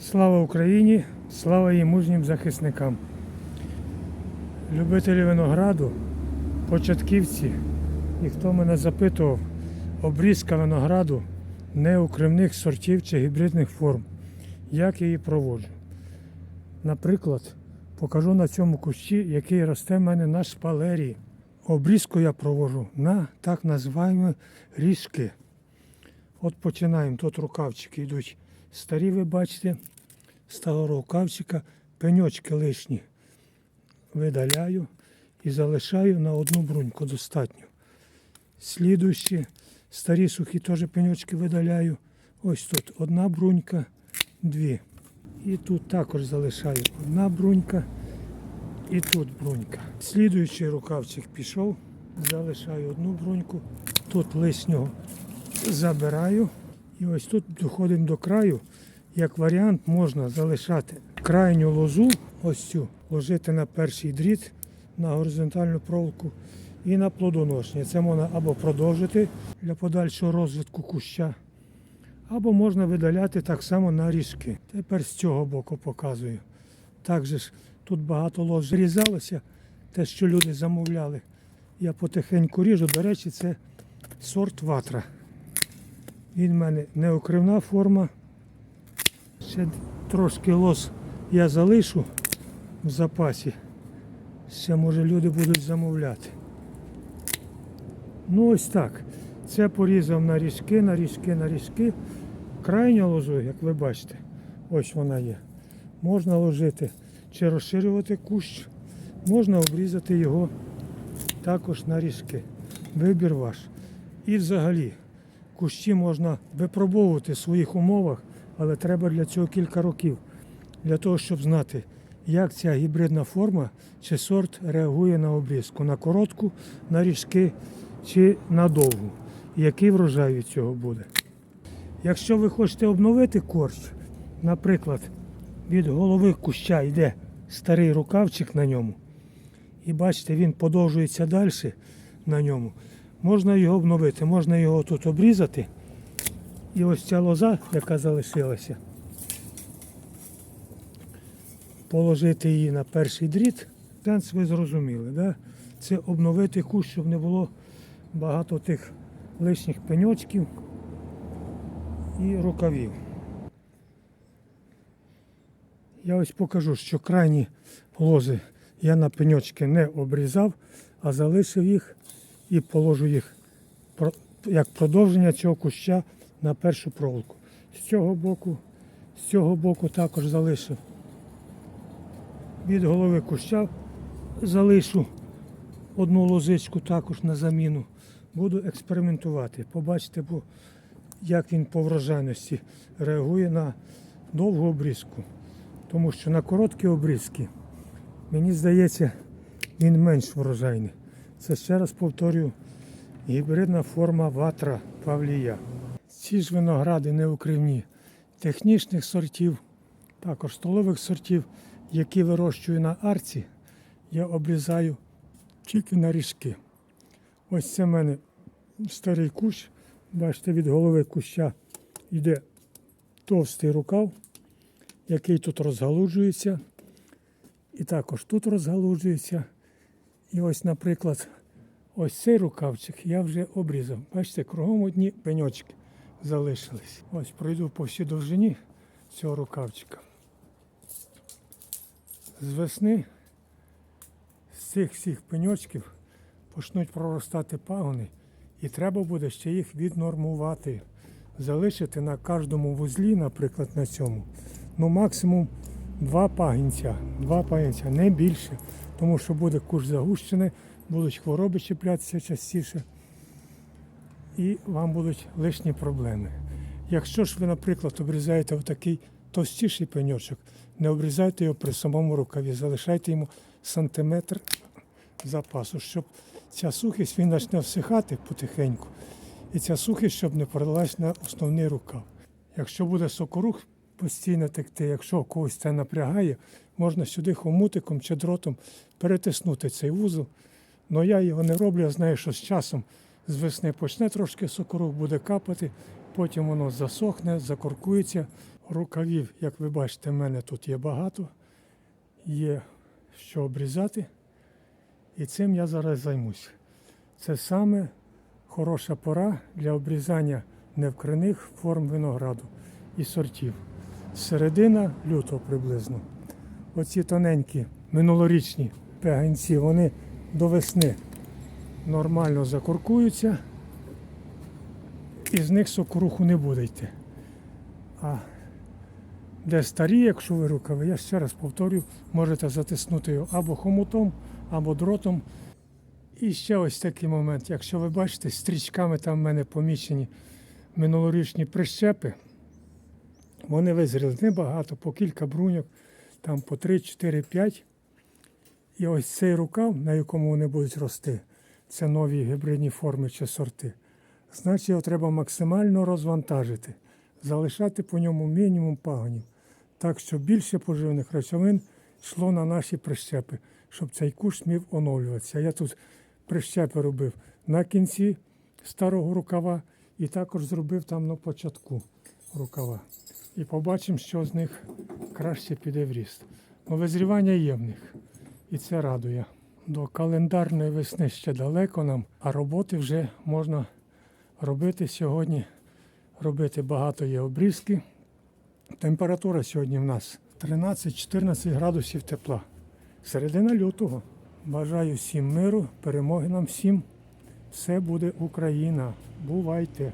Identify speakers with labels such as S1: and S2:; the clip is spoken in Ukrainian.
S1: Слава Україні! Слава її мужнім захисникам! Любителі винограду, початківці і хто мене запитував, обрізка винограду неукривних сортів чи гібридних форм. Як я її проводжу? Наприклад, покажу на цьому кущі, який росте в мене на шпалері. Обрізку я проводжу на так називаємо ріжки. От починаємо. Тут рукавчики йдуть старі, ви бачите, старого рукавчика, пеньочки лишні видаляю і залишаю на одну бруньку достатньо. Слідуючі старі сухі теж пеньочки видаляю. Ось тут одна брунька, дві. І тут також залишаю одна брунька і тут брунька. Слідуючий рукавчик пішов, залишаю одну бруньку, тут лишнього забираю. І ось тут доходимо до краю. Як варіант можна залишати крайню лозу, ось цю, ложити на перший дріт, на горизонтальну проволоку і на плодоношення. Це можна або продовжити для подальшого розвитку куща, або можна видаляти так само на ріжки. Тепер з цього боку показую. Також ж тут багато лоз різалося, те, що люди замовляли. Я потихеньку ріжу. До речі, це сорт ватра. Він в мене неокривна форма. Ще трошки лос я залишу в запасі. Ще може люди будуть замовляти. Ну ось так. Це порізав на ріжки, на ріжки, на ріжки. Крайня лозу, як ви бачите, ось вона є. Можна ложити чи розширювати кущ, можна обрізати його також на ріжки. Вибір ваш. І взагалі кущі можна випробовувати в своїх умовах, але треба для цього кілька років. Для того, щоб знати, як ця гібридна форма чи сорт реагує на обрізку, на коротку, на ріжки чи на довгу. Який врожай від цього буде. Якщо ви хочете обновити корч, наприклад, від голови куща йде старий рукавчик на ньому, і бачите, він подовжується далі на ньому. Можна його обновити, можна його тут обрізати. І ось ця лоза, яка залишилася, положити її на перший дріт. Сенс ви зрозуміли, да? це обновити кущ, щоб не було багато тих лишніх пеньочків і рукавів. Я ось покажу, що крайні лози я на пеньочки не обрізав, а залишив їх і положу їх як продовження цього куща на першу проволоку. З цього боку, з цього боку також залишив. Від голови куща залишу одну лозичку також на заміну. Буду експериментувати, побачите, бо як він по врожайності реагує на довгу обрізку. Тому що на короткі обрізки, мені здається, він менш врожайний. Це ще раз повторюю, гібридна форма ватра павлія. Ці ж виногради неукривні технічних сортів, також столових сортів, які вирощую на арці, я обрізаю тільки на ріжки. Ось це в мене старий кущ. Бачите, від голови куща йде товстий рукав, який тут розгалуджується. І також тут розгалуджується. І ось, наприклад, ось цей рукавчик я вже обрізав. Бачите, кругом одні пеньочки залишились. Ось пройду по всій довжині цього рукавчика. З весни з цих всіх пеньочків почнуть проростати пагони, і треба буде ще їх віднормувати. Залишити на кожному вузлі, наприклад, на цьому, ну максимум два пагінця, два пагінця, не більше, тому що буде куш загущений, будуть хвороби чіплятися частіше і вам будуть лишні проблеми. Якщо ж ви, наприклад, обрізаєте отакий товстіший пеньочок, не обрізайте його при самому рукаві, залишайте йому сантиметр запасу, щоб ця сухість він почне всихати потихеньку. І ця сухість, щоб не перелилась на основний рукав. Якщо буде сокорух постійно текти, якщо когось це напрягає, можна сюди хомутиком чи дротом перетиснути цей вузол. Але я його не роблю, я знаю, що з часом з весни почне трошки сокорух буде капати, потім воно засохне, закоркується. Рукавів, як ви бачите, в мене тут є багато, є що обрізати. І цим я зараз займусь. Це саме хороша пора для обрізання невкриних форм винограду і сортів. Середина лютого приблизно. Оці тоненькі минулорічні пеганці, вони до весни нормально закоркуються, і з них сокоруху не буде йти. А де старі, якщо ви рукави, я ще раз повторю, можете затиснути його або хомутом, або дротом. І ще ось такий момент. Якщо ви бачите, стрічками там в мене помічені минулорічні прищепи, вони визріли небагато, по кілька бруньок, там по 3, 4, 5. І ось цей рукав, на якому вони будуть рости, це нові гібридні форми чи сорти. Значить, його треба максимально розвантажити, залишати по ньому мінімум пагонів, так щоб більше поживних речовин йшло на наші прищепи, щоб цей кущ міг оновлюватися. Я тут прищепи робив на кінці старого рукава і також зробив там на початку рукава. І побачимо, що з них краще піде в ріст. Ну, визрівання є в них. І це радує. До календарної весни ще далеко нам, а роботи вже можна робити сьогодні. Робити багато є обрізки. Температура сьогодні в нас 13-14 градусів тепла. Середина лютого. Бажаю всім миру, перемоги нам всім. Все буде Україна. Бувайте!